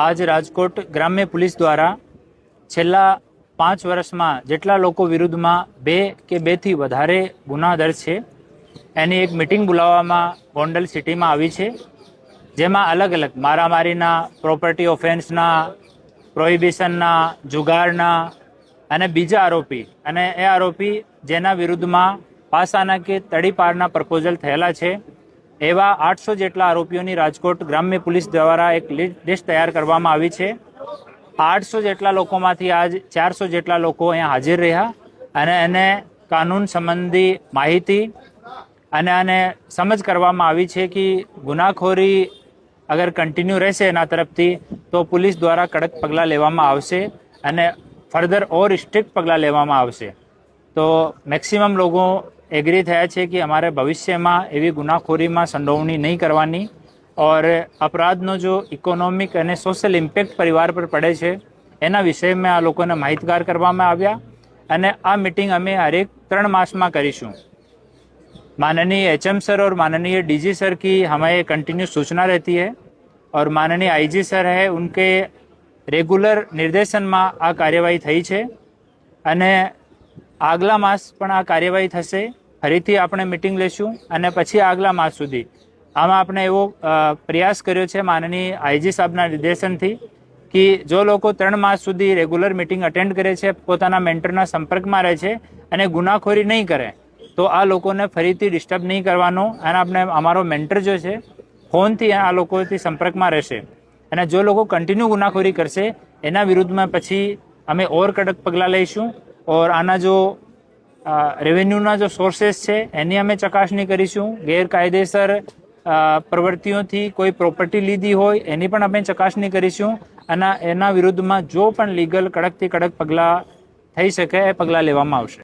આજ રાજકોટ ગ્રામ્ય પોલીસ દ્વારા છેલ્લા પાંચ વર્ષમાં જેટલા લોકો વિરુદ્ધમાં બે કે બેથી વધારે ગુના દર્જ છે, એની એક મિટિંગ બોલાવવામાં ગોંડલ સિટીમાં આવી છે, જેમાં અલગ અલગ મારામારીના પ્રોપર્ટી ઓફેન્સના પ્રોહિબિશનના જુગારના અને બીજા આરોપી અને એ આરોપી જેના વિરુદ્ધમાં પાસાના કે તડીપારના પ્રપોઝલ થયેલા છે. એવા આઠસો જેટલા આરોપીઓની રાજકોટ ગ્રામ્ય પોલીસ દ્વારા એક લિસ્ટ તૈયાર કરવામાં આવી છે. આઠસો જેટલા લોકોમાંથી આજ ચારસો જેટલા લોકો અહીંયા હાજર રહ્યા અને એને કાનૂન સંબંધી માહિતી અને આને સમજ કરવામાં આવી છે કે ગુનાખોરી અગર કન્ટિન્યુ રહેશે એના તરફથી, તો પોલીસ દ્વારા કડક પગલાં લેવામાં આવશે અને ફર્ધર ઓર સ્ટ્રિક્ટ પગલાં લેવામાં આવશે. તો મેક્સિમમ લોકો એગ્રી થયા છે કે અમારે ભવિષ્યમાં એવી ગુનાખોરીમાં સંડોવણી નહીં કરવાની ઓર અપરાધનો જો ઇકોનોમિક અને સોશિયલ ઇમ્પેક્ટ પરિવાર પર પડે છે એના વિષયમાં આ લોકોને માહિતગાર કરવામાં આવ્યા અને આ મિટિંગ અમે હરેક ત્રણ માસમાં કરીશું माननीय एच एम सर और माननीय डीजी सर की हमें कंटिन्यू सूचना रहती है और माननीय आईजी सर है उनके રેગ્યુલર નિર્દેશનમાં આ કાર્યવાહી થઈ છે અને આગલા માસ પણ આ કાર્યવાહી થશે ફરીથી આપણે મિટિંગ લેશું અને પછી આગલા માસ સુધી. આમાં આપણે એવો પ્રયાસ કર્યો છે માનનીય આઈજી સાહેબના નિર્દેશનથી કે જો લોકો ત્રણ માસ સુધી રેગ્યુલર મિટિંગ અટેન્ડ કરે છે, પોતાના મેન્ટરના સંપર્કમાં રહે છે અને ગુનાખોરી નહીં કરે, તો આ લોકોને ફરીથી ડિસ્ટર્બ નહીં કરવાનો અને આપણે અમારો મેન્ટર જો છે, ફોનથી આ લોકોથી સંપર્કમાં રહેશે. અને જો લોકો કન્ટિન્યુ ગુનાખોરી કરશે, એના વિરુદ્ધમાં પછી અમે ઓર કડક પગલાં લઈશું. ઓર આના જો રેવન્યુના જો સોર્સેસ છે, એની અમે ચકાસણી કરીશું. ગેરકાયદેસર પ્રવૃત્તિઓથી કોઈ પ્રોપર્ટી લીધી હોય, એની પણ અમે ચકાસણી કરીશું. અને એના વિરુદ્ધમાં જો પણ લીગલ કડકથી કડક પગલાં થઈ શકે, એ પગલાં લેવામાં આવશે.